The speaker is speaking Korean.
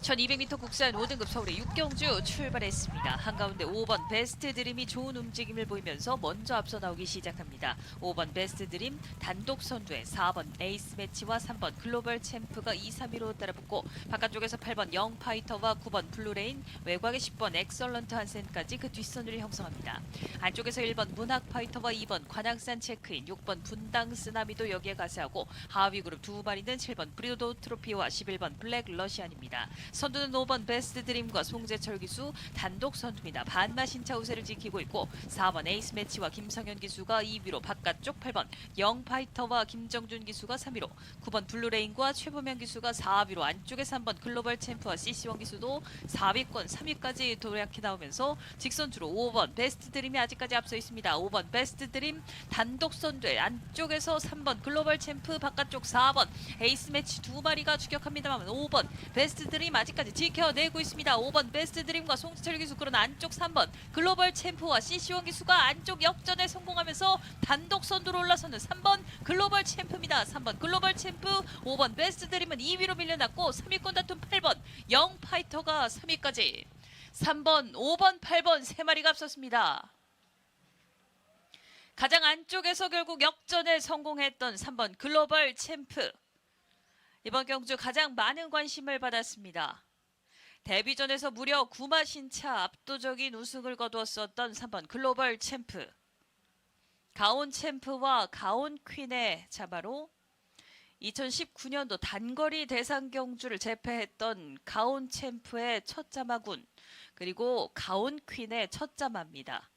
1200m 국산 5등급 서울의 육경주 출발했습니다. 한가운데 5번 베스트 드림이 좋은 움직임을 보이면서 먼저 앞서 나오기 시작합니다. 5번 베스트 드림 단독 선두에 4번 에이스 매치와 3번 글로벌 챔프가 2, 3위로 따라붙고 바깥쪽에서 8번 영 파이터와 9번 블루레인 외곽의 10번 엑설런트 한센까지 그 뒷선을 형성합니다. 안쪽에서 1번 문학 파이터와 2번 관악산 체크인, 6번 분당 쓰나미도 여기에 가세하고 하위 그룹 두 마리는 7번 브리오도 트로피와 11번 블랙 러시안입니다. 선두는 5번 베스트 드림과 송재철 기수 단독 선두입니다. 반마신차 우세를 지키고 있고 4번 에이스 매치와 김성현 기수가 2위로 바깥쪽 8번 영 파이터와 김정준 기수가 3위로 9번 블루레인과 최보명 기수가 4위로 안쪽에 3번 글로벌 챔프와 CC원 기수도 4위권 3위까지 도약해 나오면서 직선주로 5번 베스트 드림이 아직까지 앞서 있습니다. 5번 베스트 드림 단독 선두에 안쪽에서 3번 글로벌 챔프 바깥쪽 4번 에이스 매치 두 마리가 추격합니다만 5번 베스트 드림 아직까지 지켜내고 있습니다. 5번 베스트 드림과 송지철 기수 그런 안쪽 3번 글로벌 챔프와 CC원 기수가 안쪽 역전에 성공하면서 단독 선두로 올라서는 3번 글로벌 챔프입니다. 3번 글로벌 챔프 5번 베스트 드림은 2위로 밀려났고 3위권 다툼 8번 영 파이터가 3위까지 3번, 5번, 8번 세 마리가 앞섰습니다. 가장 안쪽에서 결국 역전에 성공했던 3번 글로벌 챔프. 이번 경주 가장 많은 관심을 받았습니다. 데뷔전에서 무려 9마 신차 압도적인 우승을 거두었었던 3번 글로벌 챔프. 가온 챔프와 가온 퀸의 자바로 2019년도 단거리 대상 경주를 제패했던 가온 챔프의 첫 자마군 그리고 가온 퀸의 첫 자마입니다.